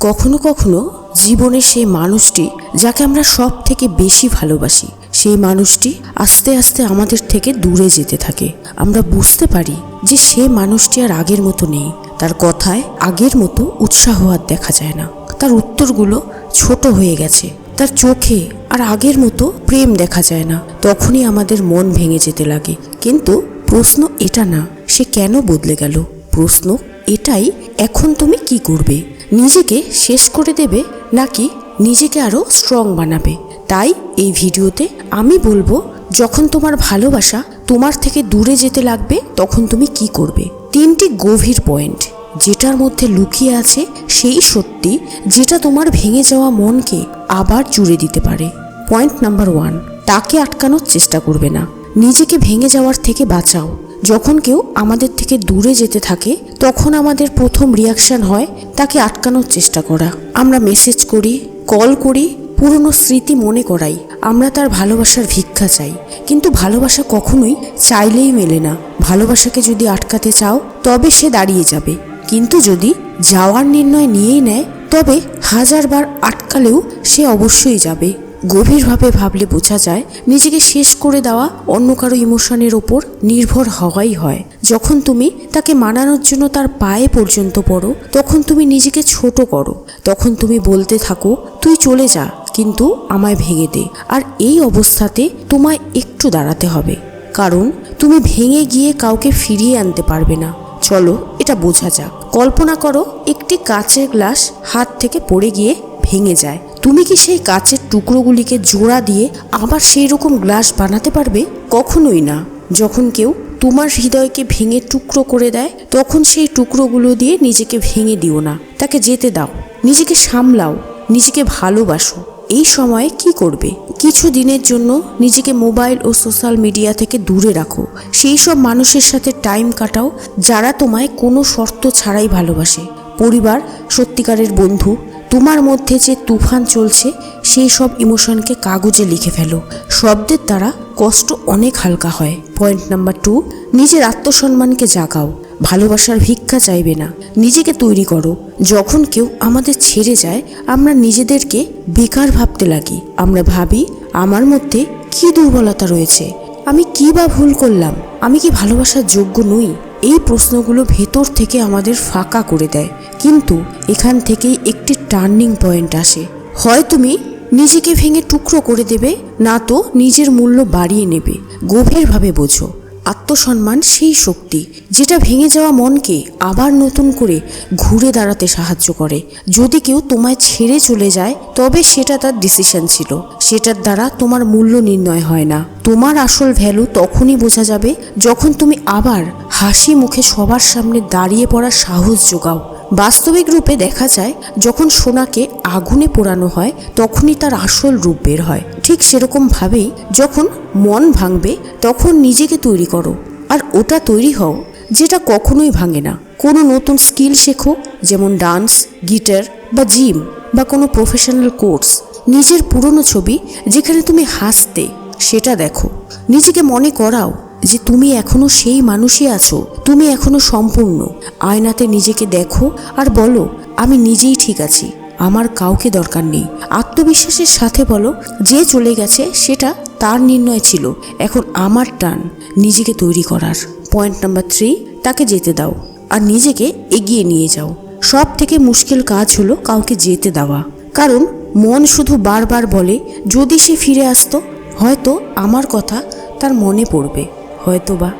কখনো কখনো জীবনের সেই মানুষটি যাকে আমরা সব থেকে বেশি ভালোবাসি, সেই মানুষটি আস্তে আস্তে আমাদের থেকে দূরে যেতে থাকে। আমরা বুঝতে পারি যে সে মানুষটি আর আগের মতো নেই। তার কথায় আগের মতো উৎসাহ আর দেখা যায় না। তার উত্তরগুলো ছোট হয়ে গেছে। তার চোখে আর আগের মতো প্রেম দেখা যায় না। তখনই আমাদের মন ভেঙে যেতে লাগে। কিন্তু প্রশ্ন এটা না, সে কেন বদলে গেল? প্রশ্ন এটাই, এখন তুমি কি করবে? নিজেকে শেষ করে দেবে নাকি নিজেকে আরও স্ট্রং বানাবে? তাই এই ভিডিওতে আমি বলব, যখন তোমার ভালোবাসা তোমার থেকে দূরে যেতে লাগবে, তখন তুমি কি করবে? তিনটি গভীর পয়েন্ট যেটার মধ্যে লুকিয়ে আছে সেই সত্যি যেটা তোমার ভেঙে যাওয়া মনকে আবার জুড়ে দিতে পারে। পয়েন্ট নাম্বার ওয়ান তাকে আটকানোর চেষ্টা করবে না। নিজেকে ভেঙে যাওয়ার থেকে বাঁচাও। যখন কেউ আমাদের থেকে দূরে যেতে থাকে, তখন আমাদের প্রথম রিয়াকশন হয় তাকে আটকানোর চেষ্টা করা। আমরা মেসেজ করি কল করি, পুরনো স্মৃতি মনে করাই। আমরা তার ভালোবাসার ভিক্ষা চাই। কিন্তু ভালোবাসা কখনোই চাইলেই মেলে না। ভালোবাসাকে যদি আটকাতে চাও, তবে সে দাঁড়িয়ে যাবে। কিন্তু যদি যাওয়ার নির্ণয় নিয়েই নেয়, তবে হাজারবার আটকালেও সে অবশ্যই যাবে। গভীরভাবে ভাবলে বোঝা যায়, নিজেকে শেষ করে দেওয়া অন্য কারও ইমোশনের ওপর নির্ভর হওয়াই হয়। যখন তুমি তাকে মানানোর জন্য তার পায়ে পর্যন্ত পড়ো, তখন তুমি নিজেকে ছোট করো। তখন তুমি বলতে থাকো, তুই চলে যা, কিন্তু আমায় ভেঙে দে। আর এই অবস্থাতে তোমায় একটু দাঁড়াতে হবে। কারণ তুমি ভেঙে গিয়ে কাউকে ফিরিয়ে আনতে পারবে না। চলো, এটা বোঝা যাক। কল্পনা করো, একটি কাচের গ্লাস হাত থেকে পড়ে গিয়ে ভেঙে যায়। তুমি কি সেই কাচের টুকরোগুলিকে জোড়া দিয়ে আবার সেই রকম গ্লাস বানাতে পারবে? কখনোই না। যখন কেউ তোমার হৃদয়কে ভেঙে টুকরো করে দেয়, তখন সেই টুকরোগুলো দিয়ে নিজেকে ভেঙে দিও না। তাকে যেতে দাও। নিজেকে সামলাও। নিজেকে ভালোবাসো। এই সময়ে কি করবে? কিছু দিনের জন্য নিজেকে মোবাইল ও সোশ্যাল মিডিয়া থেকে দূরে রাখো। সেই সব মানুষের সাথে টাইম কাটাও যারা তোমায় কোনো শর্ত ছাড়াই ভালোবাসে। পরিবার, সত্যিকারের বন্ধু তোমার মধ্যে যে তুফান চলছে, সেই সব ইমোশনকে কাগজে লিখে ফেলো। শব্দের দ্বারা কষ্ট অনেক হালকা হয়। পয়েন্ট নাম্বার টু, নিজের আত্মসম্মানকে জাগাও। ভালোবাসার ভিক্ষা চাইবে না। নিজেকে তৈরি করো। যখন কেউ আমাদের ছেড়ে যায়, আমরা নিজেদেরকে বেকার ভাবতে লাগি। আমরা ভাবি, আমার মধ্যে কি দুর্বলতা রয়েছে? আমি কি বা ভুল করলাম? আমি কি ভালোবাসার যোগ্য নই? এই প্রশ্নগুলো ভেতর থেকে আমাদের ফাঁকা করে দেয়। কিন্তু এখান থেকেই একটি টার্নিং পয়েন্ট আসে। হয় তুমি নিজেকে ভেঙে টুকরো করে দেবে, না তো নিজের মূল্য বাড়িয়ে নেবে। গভীরভাবে বোঝো, আত্মসম্মান সেই শক্তি যেটা ভেঙে যাওয়া মনকে আবার নতুন করে ঘুরে দাঁড়াতে সাহায্য করে। যদি কেউ তোমায় ছেড়ে চলে যায়, তবে সেটা তার ডিসিশন ছিল। সেটার দ্বারা তোমার মূল্য নির্ণয় হয় না। তোমার আসল ভ্যালু তখনই বোঝা যাবে যখন তুমি আবার হাসি মুখে সবার সামনে দাঁড়িয়ে পড়ার সাহস যোগাও। বাস্তবিক রূপে দেখা যায়, যখন সোনাকে আগুনে পোড়ানো হয়, তখনই তার আসল রূপ বের হয়। ঠিক সেরকমভাবেই যখন মন ভাঙবে, তখন নিজেকে তৈরি করো। আর ওটা তৈরি হও, যেটা কখনোই ভাঙে না। কোনো নতুন স্কিল শেখো, যেমন ডান্স, গিটার বা জিম বা কোনো প্রফেশনাল কোর্স। নিজের পুরনো ছবি, যেখানে তুমি হাসতে, সেটা দেখো। নিজেকে মনে করাও যে তুমি এখনও সেই মানুষই আছো, তুমি এখনও সম্পূর্ণ। আয়নাতে নিজেকে দেখো আর বলো, আমি নিজেই ঠিক আছি, আমার কাউকে দরকার নেই। আত্মবিশ্বাসের সাথে বলো, যে চলে গেছে সেটা তার নির্ণয় ছিল, এখন আমার টান নিজেকে তৈরি করার। পয়েন্ট নাম্বার থ্রি তাকে যেতে দাও আর নিজেকে এগিয়ে নিয়ে যাও। সব থেকে মুশকিল কাজ হলো কাউকে যেতে দেওয়া। কারণ মন শুধু বারবার বলে, যদি সে ফিরে আসতো, হয়তো আমার কথা তার মনে পড়বে। হয়তো বা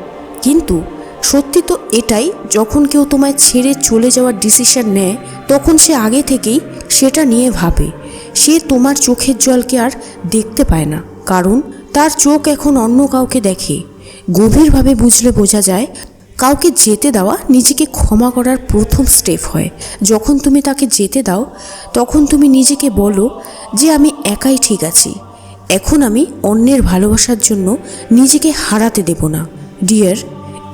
কিন্তু সত্যি তো এটাই, যখন কেউ তোমায় ছেড়ে চলে যাওয়ার ডিসিশন নেয়, তখন সে আগে থেকেই সেটা নিয়ে ভাবে। সে তোমার চোখের জলকে আর দেখতে পায় না, কারণ তার চোখ এখন অন্য কাউকে দেখে। গভীরভাবে বুঝলে বোঝা যায়, কাউকে যেতে দেওয়া নিজেকে ক্ষমা করার প্রথম স্টেপ হয়। যখন তুমি তাকে যেতে দাও, তখন তুমি নিজেকে বলো যে, আমি একাই ঠিক আছি। এখন আমি অন্যের ভালোবাসার জন্য নিজেকে হারাতে দেব না। ডিয়ার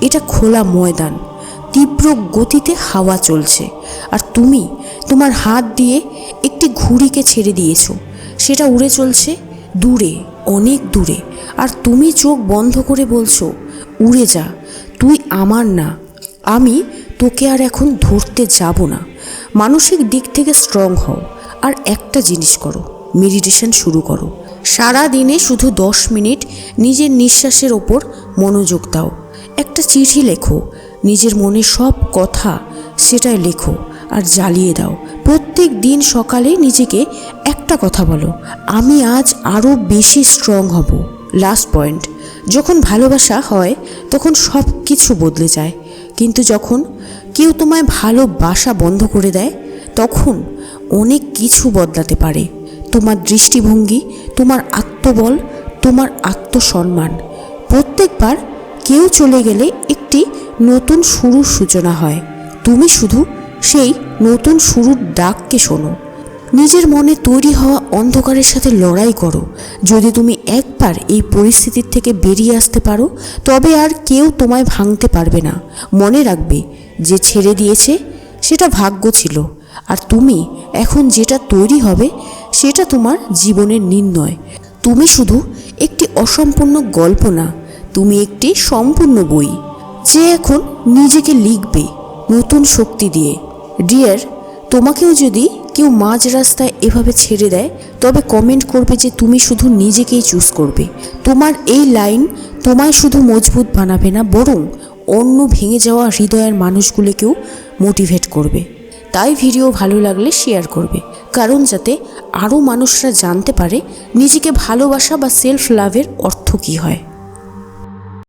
এটা খোলা ময়দান। তীব্র গতিতে হাওয়া চলছে। আর তুমি তোমার হাত দিয়ে একটি ঘুড়িকে ছেড়ে দিয়েছ। সেটা উড়ে চলছে দূরে, অনেক দূরে। আর তুমি চোখ বন্ধ করে বলছো, উড়ে যা, তুই আমার না। আমি তোকে আর এখন ধরতে যাব না। মানসিক দিক থেকে স্ট্রং হও। আর একটা জিনিস করো মেডিটেশন শুরু করো। সারা দিনে শুধু দশ মিনিট নিজের নিঃশ্বাসের ওপর মনোযোগ দাও। একটা চিঠি লেখো, নিজের মনে সব কথা সেটাই লেখো আর জ্বালিয়ে দাও। প্রত্যেক দিন সকালে নিজেকে একটা কথা বলো, আমি আজ আরও বেশি স্ট্রং হব। লাস্ট পয়েন্ট যখন ভালোবাসা হয়, তখন সব কিছু বদলে যায়। কিন্তু যখন কেউ তোমায় ভালোবাসা বন্ধ করে দেয়, তখন অনেক কিছু বদলাতে পারে। তোমার দৃষ্টিভঙ্গি তোমার আত্মবল, তোমার আত্মসম্মান। প্রত্যেকবার কেউ চলে গেলে একটি নতুন শুরুর সূচনা হয়। তুমি শুধু সেই নতুন শুরুর ডাককে শোনো। নিজের মনে তৈরি হওয়া অন্ধকারের সাথে লড়াই করো। যদি তুমি একবার এই পরিস্থিতির থেকে বেরিয়ে আসতে পারো, তবে আর কেউ তোমায় ভাঙতে পারবে না। মনে রাখবে, যে ছেড়ে দিয়েছে, সেটা ভাগ্য ছিল। আর তুমি এখন যেটা তৈরি হবে সেটা তোমার জীবনের নির্ণয়। তুমি শুধু একটি অসম্পূর্ণ গল্প না, তুমি একটি সম্পূর্ণ বই, যে এখন নিজেকে লিখবে নতুন শক্তি দিয়ে। ডিয়ার তোমাকেও যদি কেউ মাঝ রাস্তায় এভাবে ছেড়ে দেয়, তবে কমেন্ট করবে যে তুমি শুধু নিজেকেই চুজ করবে। তোমার এই লাইন তোমায় শুধু মজবুত বানাবে না, বরং অন্য ভেঙে যাওয়া হৃদয়ের মানুষগুলোকেও মোটিভেট করবে। তাই ভিডিও ভালো লাগলে শেয়ার করবে। কারণ যাতে আরও মানুষরা জানতে পারে নিজেকে ভালোবাসা বা সেলফ লাভের অর্থ কী হয়।